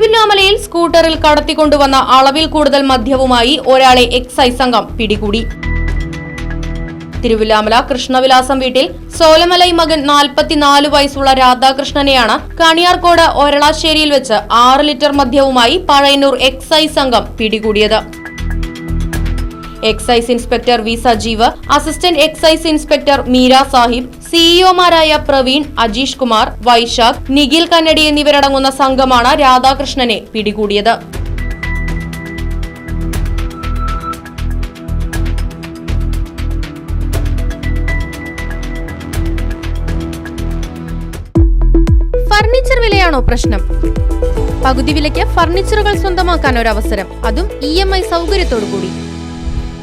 തിരുവല്ലാമലയിൽ സ്കൂട്ടറിൽ കടത്തിക്കൊണ്ടുവന്ന അളവിൽ കൂടുതൽ മദ്യവുമായി ഒരാളെ എക്സൈസ് സംഘം പിടികൂടി. തിരുവില്ലാമല കൃഷ്ണവിലാസം വീട്ടിൽ സോലമലൈ മകൻ നാൽപ്പത്തിനാല് വയസ്സുള്ള രാധാകൃഷ്ണനെയാണ് കണിയാർകോട് ഒരളാശ്ശേരിയിൽ വെച്ച് ആറ് ലിറ്റർ മദ്യവുമായി പഴയന്നൂർ എക്സൈസ് സംഘം പിടികൂടിയത്. Excise inspector V Sajeev assistant excise inspector Meera Sahib സിഇഒമാരായ Praveen Ajeesh Kumar Vaishakh Nikhil കന്നഡി എന്നിവരടങ്ങുന്ന സംഘമാണ് രാധാകൃഷ്ണനെ പിടികൂടിയത്. ഫർണിച്ചർ വിലയാണോ പ്രശ്നം? പകുതി വിലയ്ക്ക് ഫർണിച്ചറുകൾ സ്വന്തമാക്കാൻ ഒരു അവസരം അതും ഇ എം ഐ സൗകര്യത്തോടു കൂടി